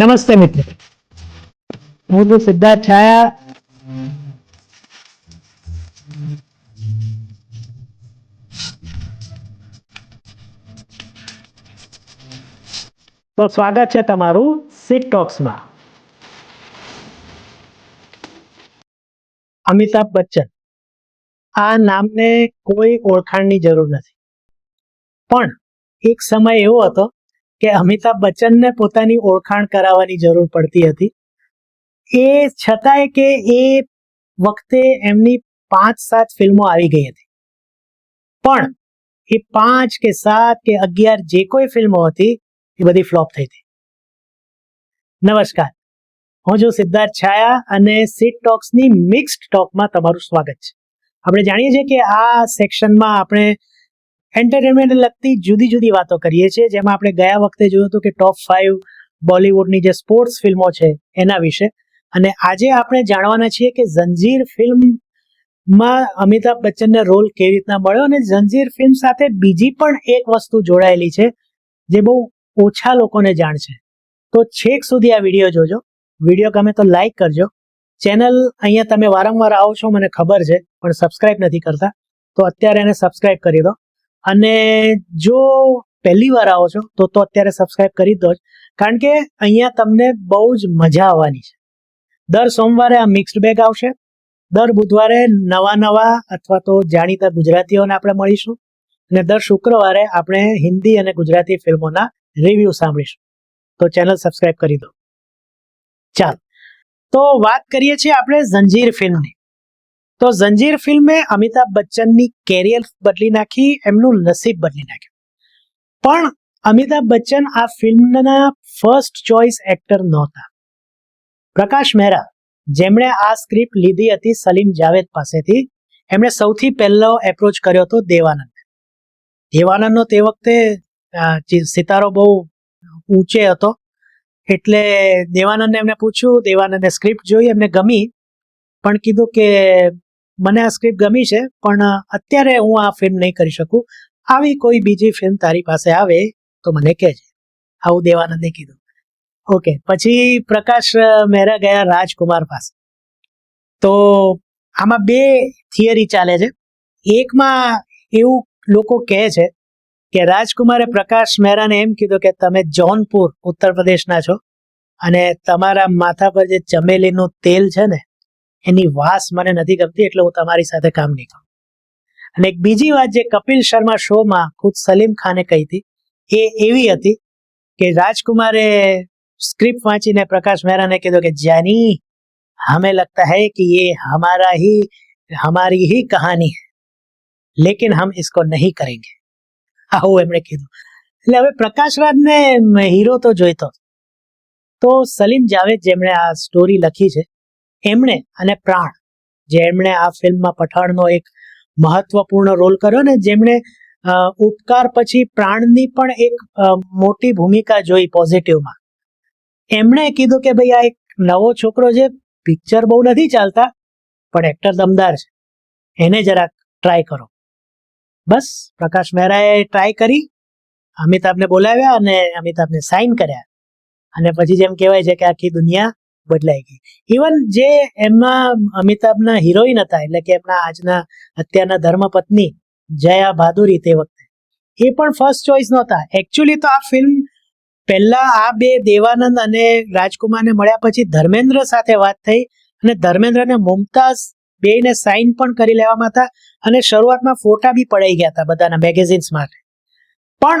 નમસ્તે મિત્રો. હું સિદ્ધાર્થ છાયા. તો સ્વાગત છે તમારું સિટ ટોક્સમાં અમિતાભ બચ્ચન. આ નામને કોઈ ઓળખાણની જરૂર નથી. પણ એક સમય એવો હતો કે અમિતાભ બચ્ચનને પોતાની ઓળખાણ કરાવવાની જરૂર પડતી હતી. એ છતાંય કે એ વખતે એમની પાંચ સાત ફિલ્મો આવી ગઈ હતી. પણ એ પાંચ કે સાત કે અગિયાર જે કોઈ ફિલ્મો હતી, એ બધી ફ્લોપ થઈ હતી. નમસ્કાર. હું છું સિદ્ધાર્થ છાયા અને સીટ ટોક્સની મિક્સ્ડ ટોકમાં તમારું સ્વાગત છે. આપણે જાણીએ છીએ કે આ સેક્શનમાં આપણે એન્ટરટેનમેન્ટને લગતી જુદી જુદી વાતો કરીએ છીએ. જેમાં આપણે ગયા વખતે જોયું હતું કે ટોપ ફાઇવ બોલિવૂડની જે સ્પોર્ટ્સ ફિલ્મો છે એના વિશે. અને આજે આપણે જાણવાના છીએ કે જંજીર ફિલ્મમાં અમિતાભ બચ્ચનને રોલ કેવી રીતના મળ્યો અને જંજીર ફિલ્મ સાથે બીજી પણ એક વસ્તુ જોડાયેલી છે જે બહુ ઓછા લોકોને જાણ છે. તો છેક સુધી આ વીડિયો જોજો. વીડિયો ગમે તો લાઈક કરજો. ચેનલ અહીંયા તમે વારંવાર આવો છો, મને ખબર છે, પણ સબસ્ક્રાઇબ નથી કરતા. તો અત્યારે એને સબસ્ક્રાઇબ કરી દો. અને જો પહેલી વાર આવો છો, તો તો અત્યારે સબસ્ક્રાઇબ કરી દો જ. કારણ કે અહીંયા તમને બહુ જ મજા આવવાની છે. દર સોમવારે આ મિક્સ્ડ બેગ આવશે. દર બુધવારે નવા નવા અથવા તો જાણીતા ગુજરાતીઓને આપણે મળીશું. અને દર શુક્રવારે આપણે હિન્દી અને ગુજરાતી ફિલ્મોના રિવ્યૂ સાંભળીશું. તો ચેનલ સબસ્ક્રાઇબ કરી દો. ચાલો. તો વાત કરીએ છીએ આપણે જંજીર ફિલ્મની. તો જંજીર ફિલ્મે અમિતાભ બચ્ચનની કેરિયર બદલી નાખી, એમનું નસીબ બદલી નાખ્યું. પણ અમિતાભ બચ્ચન આ ફિલ્મના ફર્સ્ટ ચોઇસ એક્ટર નહોતા. પ્રકાશ મહેરા, જેમણે આ સ્ક્રિપ્ટ લીધી હતી સલીમ જાવેદ પાસેથી, એમણે સૌથી પહેલો એપ્રોચ કર્યો હતો દેવાનંદ. દેવાનંદનો તે વખતે સિતારો બહુ ઊંચે હતો, એટલે દેવાનંદને એમને પૂછ્યું, દેવાનંદે સ્ક્રિપ્ટ જોઈ, એમને ગમી, પણ કીધું કે મને આ સ્ક્રિપ્ટ ગમી છે, પણ અત્યારે હું આ ફિલ્મ નહીં કરી શકું. આવી કોઈ બીજી ફિલ્મ તારી પાસે આવે તો મને કહેજે. આવું દેવાનંદે કીધું. ઓકે પછી પ્રકાશ મહેરા ગયા રાજકુમાર પાસે. તો, આમાં બે થિયરી ચાલે છે. એકમાં એવું લોકો કહે છે કે રાજકુમારે પ્રકાશ મહેરાને એમ કીધું કે તમે જૌનપુર, ઉત્તર પ્રદેશના છો અને તમારા માથા પર જે ચમેલીનું તેલ છે ને એની વાસ મને નથી ગમતી એટલે હું તમારી સાથે કામ નહીં કરું. અને એક બીજી વાત જે કપિલ શર્મા શોમાં ખુદ સલીમ ખાને કહી હતી, એ એવી હતી કે રાજકુમારે સ્ક્રિપ્ટ વાંચીને પ્રકાશ મહેરાને કીધું કે, જાની, હમે લગતા હૈ કે યે હમારા હી, હમારી હી કહાની હૈ, લેકિન હમ ઇસકો નહીં કરેંગે. આવું એમણે કીધું. એટલે હવે પ્રકાશ રાજને હીરો તો જોઈતો તો સલીમ જાવેદ જેમણે આ સ્ટોરી લખી છે એમણે અને પ્રાણ જેમણે આ ફિલ્મમાં પઠાણનો એક મહત્વપૂર્ણ રોલ કર્યો ને જેમણે ઉપકાર પછી પ્રાણની પણ એક મોટી ભૂમિકા જોઈ પોઝિટિવમાં. એમણે કીધું કે ભાઈ આ એક નવો છોકરો છે, પિક્ચર બહુ નથી ચાલતા, પણ એક્ટર દમદાર છે. એને જરાક ટ્રાય કરો. બસ, પ્રકાશ મહેરાએ ટ્રાય કરી, અમિતાભને બોલાવ્યા અને અમિતાભને સાઇન કર્યા. અને પછી જેમ કહેવાય છે કે આખી દુનિયા બદલાઈ ગઈ. ઇવન જે એમના અમિતાભના હિરોઈન હતા, એટલે કે એમના આજના અત્યારના ધર્મપત્ની જયા ભાદુરી તે વખતે, એ પણ ફર્સ્ટ ચોઇસ નહોતા. એકચ્યુઅલી તો આ ફિલ્મ પહેલા આ બે દેવાનંદ અને રાજકુમારને મળ્યા પછી ધર્મેન્દ્ર સાથે વાત થઈ અને ધર્મેન્દ્રને મુમતાઝ બેને સાઇન પણ કરી લેવામાં હતા અને શરૂઆતમાં ફોટા બી પડાઈ ગયા હતા બધાના મેગેઝિન્સ માટે. પણ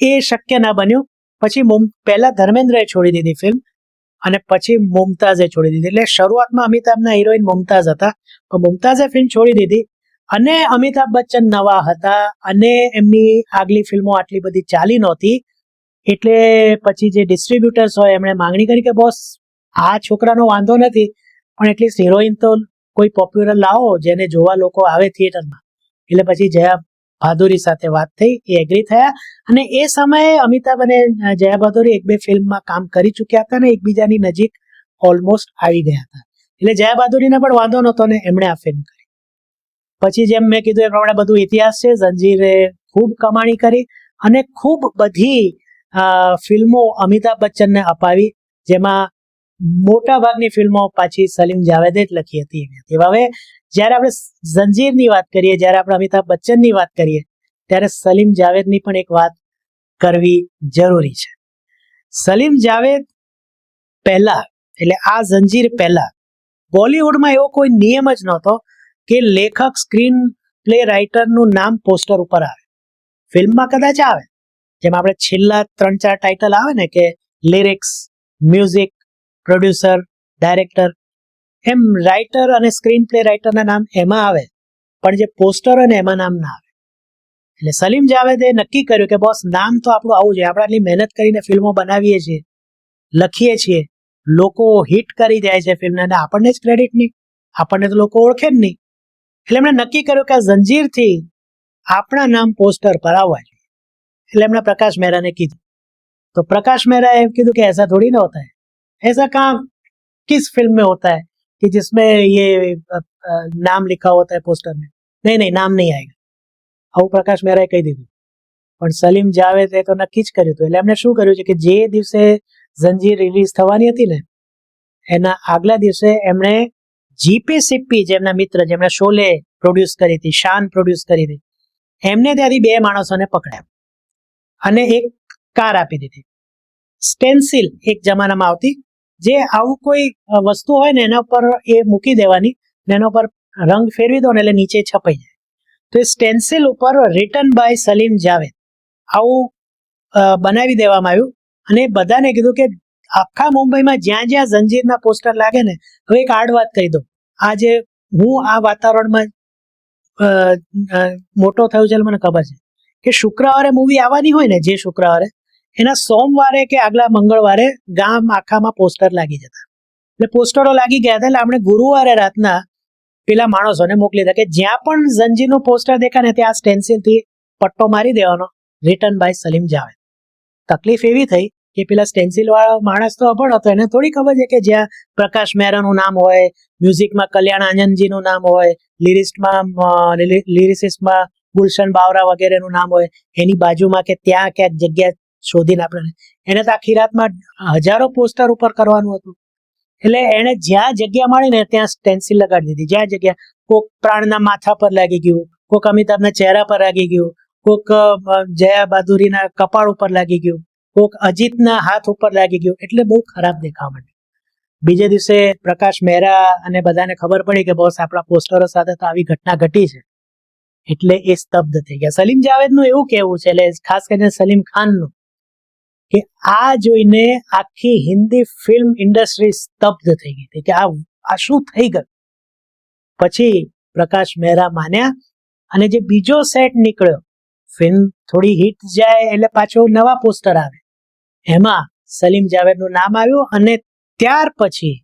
એ શક્ય ના બન્યું. પછી પહેલા ધર્મેન્દ્રએ છોડી દીધી ફિલ્મ અને પછી મુમતાઝે છોડી દીધી. એટલે શરૂઆતમાં અમિતાભના હિરોઈન મુમતાઝ હતા. પણ મુમતાઝે ફિલ્મ છોડી દીધી અને અમિતાભ બચ્ચન નવા હતા અને એમની આગલી ફિલ્મો આટલી બધી ચાલી નહોતી. એટલે પછી જે ડિસ્ટ્રીબ્યુટર્સ હોય, એમણે માંગણી કરી કે, બોસ, આ છોકરાનો વાંધો નથી, પણ એટલીસ્ટ હિરોઈન તો કોઈ પોપ્યુલર લાવો, જેને જોવા લોકો આવે થિયેટરમાં એટલે પછી જયા બહાદુરી સાથે વાત થઈ, એ એગ્રી થયા. અને એ સમયે અમિતાભ અને જયા ભાદુરી એક બે ફિલ્મમાં કામ કરી ચૂક્યા હતા ને એકબીજાની નજીક ઓલમોસ્ટ આવી ગયા હતા. એટલે જયા બહાદુરીને પણ વાંધો નહોતો ને એમણે આ ફિલ્મ કરી. પછી જેમ મેં કીધું એ પ્રમાણે બધું ઇતિહાસ છે, જંજીરે ખૂબ કમાણી કરી અને ખૂબ બધી ફિલ્મો અમિતાભ બચ્ચનને અપાવી, જેમાં મોટા ભાગની ફિલ્મો પાછી સલીમ જાવેદે જ લખી હતી. એવા હવે જ્યારે આપણે જંજીરની વાત કરીએ, જ્યારે આપણે અમિતાભ બચ્ચનની વાત કરીએ, ત્યારે સલીમ જાવેદની પણ એક વાત કરવી જરૂરી છે. સલીમ જાવેદ પહેલા, એટલે આ જંજીર પહેલા, બોલિવૂડમાં એવો કોઈ નિયમ જ નહોતો કે લેખક, સ્ક્રીન પ્લે રાઇટરનું નામ પોસ્ટર ઉપર આવે. ફિલ્મમાં કદાચ આવે. જેમ આપણે છેલ્લા ત્રણ ચાર ટાઇટલ આવે ને કે લિરિક્સ મ્યુઝિક પ્રોડ્યુસર ડાયરેક્ટર એમ રાઇટર અને સ્ક્રીન પ્લે રાઇટરના નામ એમાં આવે, પણ જે પોસ્ટર અને એમાં નામ ના આવે. એટલે સલીમ જાવેદે નક્કી કર્યું કે બોસ નામ તો આપણું આવું જોઈએ આપણે આટલી મહેનત કરીને ફિલ્મો બનાવીએ છીએ, લખીએ છીએ, લોકો હિટ કરી જાય છે ફિલ્મને, અને આપણને જ ક્રેડિટ નહીં, આપણને તો લોકો ઓળખે જ નહીં. એટલે એમણે નક્કી કર્યું કે આ જંજીરથી આપણા નામ પોસ્ટર પર આવવા જોઈએ. એટલે એમણે પ્રકાશ મહેરાને કીધું. તો પ્રકાશ મહેરાએ કીધું કે એસા થોડી ના હોતા હૈ, એસા કામ કિસ ફિલ્મ મેં હોતા હૈ? कि जिसमें ये अ, अ, नाम लिखा होता है पोस्टर में नहीं नहीं नाम नहीं आएगा આવું પ્રકાશ મહેરાએ કહી દીધું પણ સલીમ જાવેદે તો નક્કી જ કર્યું હતું એટલે એમણે શું કર્યું છે કે જે દિવસે જંજીર રિલીઝ થવાની હતી ને એના આગલા દિવસે એમણે જીપી સિપ્પી જેમના મિત્ર જેમણે શોલે પ્રોડ્યુસ કરી હતી શાન પ્રોડ્યુસ કરી હતી એમને ત્યાંથી બે માણસોને પકડ્યા અને એક કાર આપી દીધી સ્ટેન્સિલ એક જમાનામાં આવતી જે આવું કોઈ વસ્તુ હોય ને એના પર એ મૂકી દેવાની ને એના પર રંગ ફેરવી દો ને એટલે નીચે છપાઈ જાય. તો એ સ્ટેન્સિલ ઉપર રિટર્ન બાય સલીમ જાવેદ આવું બનાવી દેવામાં આવ્યું અને બધાને કીધું કે આખા મુંબઈમાં જ્યાં જ્યાં જંજીરના પોસ્ટર લાગે ને, હવે એક આડ વાત કહી દો આજે હું આ વાતાવરણમાં મોટો થયો છે મને ખબર છે કે શુક્રવારે મૂવી આવવાની હોય ને, જે શુક્રવારે એના સોમવારે કે આગલા મંગળવારે ગામ આખામાં પોસ્ટર લાગી જતા. એટલે પોસ્ટરો લાગી ગયા હતા એટલે આપણે ગુરુવારે રાતના પેલા માણસોને મોકલી દીધા કે જ્યાં પણ જંજીરનું પોસ્ટર દેખાય ને ત્યાં સ્ટેન્સિલથી પટ્ટો મારી દેવાનો રિટર્ન બાય સલીમ જાવેદ. તકલીફ એવી થઈ કે પેલા સ્ટેન્સિલ વાળો માણસ તો અભણ હતો, એને થોડી ખબર છે કે જ્યાં પ્રકાશ મહેરાનું નામ હોય, મ્યુઝિકમાં કલ્યાણ આનંદજીનું નામ હોય લિરિસ્ટમાં લિરિસિસ્ટમાં ગુલશન બાવરા વગેરેનું નામ હોય, એની બાજુમાં કે ત્યાં ક્યાંક જગ્યા શોધીને આપણે એને તો આખી રાતમાં હજારો પોસ્ટર ઉપર કરવાનું હતું. એટલે એને જ્યાં જગ્યા મળી ને ત્યાં સ્ટેન્સિલ લગાડી દીધી. જ્યાં જગ્યા કોક પ્રાણના માથા પર લાગી ગયું, કોક અમિતાભના ચહેરા પર લાગી ગયું, કોક જયા બહાદુરીના કપાળ ઉપર લાગી ગયું, કોક અજીતના હાથ ઉપર લાગી ગયું. એટલે બહુ ખરાબ દેખાવા માંડ્યું. બીજે દિવસે પ્રકાશ મહેરા અને બધાને ખબર પડી કે બોસ આપણા પોસ્ટરો સાથે તો આવી ઘટના ઘટી છે. એટલે એ સ્તબ્ધ થઈ ગયા. સલીમ જાવેદનું એવું કહેવું છે, એટલે ખાસ કરીને સલીમ ખાનનું. કે આ જોઈને આખી હિન્દી ફિલ્મ ઇન્ડસ્ટ્રી સ્તબ્ધ થઈ ગઈ હતી કે આ આ શું થઈ ગયું? પછી પ્રકાશ મહેરા માન્યા અને જે બીજો સેટ નીકળ્યો ફિલ્મ થોડી હિટ જાય એટલે પાછો નવા પોસ્ટર આવે. એમાં સલીમ જાવેદનું નામ આવ્યું અને ત્યાર પછી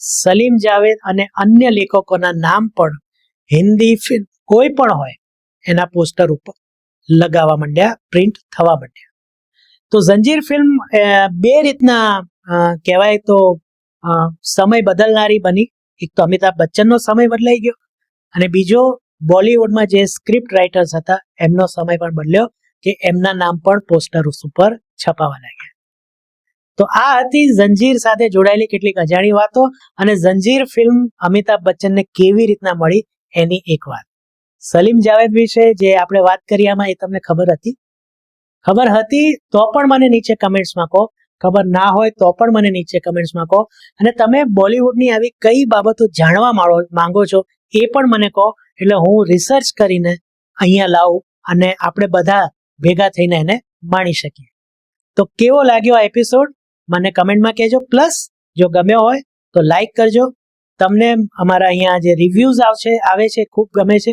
સલીમ જાવેદ અને અન્ય લેખકોના નામ પણ હિન્દી ફિલ્મ કોઈ પણ હોય એના પોસ્ટર ઉપર લગાવવા માંડ્યા પ્રિન્ટ થવા માંડ્યા. તો જંજીર ફિલ્મ બે રીતના કહેવાય તો સમય બદલનારી બની. એક તો અમિતાભ બચ્ચનનો સમય બદલાઈ ગયો અને બીજો બોલિવૂડમાં જે સ્ક્રિપ્ટ રાઇટર્સ હતા, એમનો સમય પણ બદલ્યો કે એમના નામ પણ પોસ્ટર ઉપર છપાવા લાગ્યા. તો આ હતી જંજીર સાથે જોડાયેલી કેટલીક અજાણી વાતો અને જંજીર ફિલ્મ અમિતાભ બચ્ચનને કેવી રીતના મળી એની એક વાત. સલીમ જાવેદ વિશે જે આપણે વાત કરી, આમાં એ તમને ખબર હતી. ખબર હતી? તો પણ મને નીચે કમેન્ટ્સમાં કહો. ખબર ના હોય તો પણ મને નીચે કમેન્ટ્સમાં કહો. અને તમે બોલિવૂડની આવી કઈ બાબતો જાણવા માંગો છો એ પણ મને કહો. એટલે હું રિસર્ચ કરીને અહીંયા લાવું અને આપણે બધા ભેગા થઈને એને માણી શકીએ. તો કેવો લાગ્યો આ એપિસોડ મને કમેન્ટમાં કહેજો. પ્લસ જો ગમ્યો હોય તો લાઈક કરજો. તમને અમારા અહીંયા જે રિવ્યૂઝ આવશે, આવે છે, ખૂબ ગમે છે,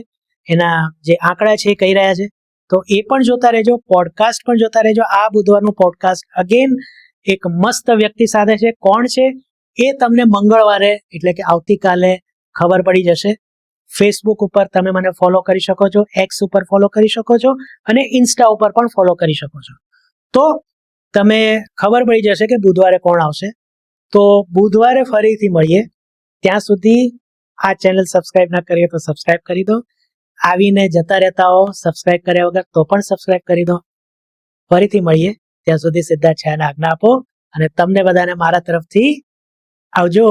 એના જે આંકડા છે એ કહી રહ્યા છે. તો એ પણ જોતા રહેજો પોડકાસ્ટ પણ જોતા રહેજો. આ બુધવારનું પોડકાસ્ટ અગેન એક મસ્ત વ્યક્તિ સાથે છે. કોણ છે? એ તમને મંગળવારે, એટલે કે આવતીકાલે ખબર પડી જશે. ફેસબુક ઉપર તમે મને ફોલો કરી શકો છો એક્સ ઉપર ફોલો કરી શકો છો અને ઇન્સ્ટા ઉપર પણ ફોલો કરી શકો છો. તો તમે ખબર પડી જશે કે બુધવારે કોણ આવશે. તો બુધવારે ફરીથી મળીએ. ત્યાં સુધી આ ચેનલ સબસ્ક્રાઈબ ના કરીએ તો સબસ્ક્રાઈબ કરી દો. આવીને જતા રહેતા હો સબસ્ક્રાઇબ કર્યા વગર તો પણ સબસ્ક્રાઇબ કરી દો. ફરીથી મળીએ. ત્યાં સુધી સિદ્ધાર્થ છાયાને આજ્ઞા આપો અને તમને બધાને મારા તરફથી આવજો.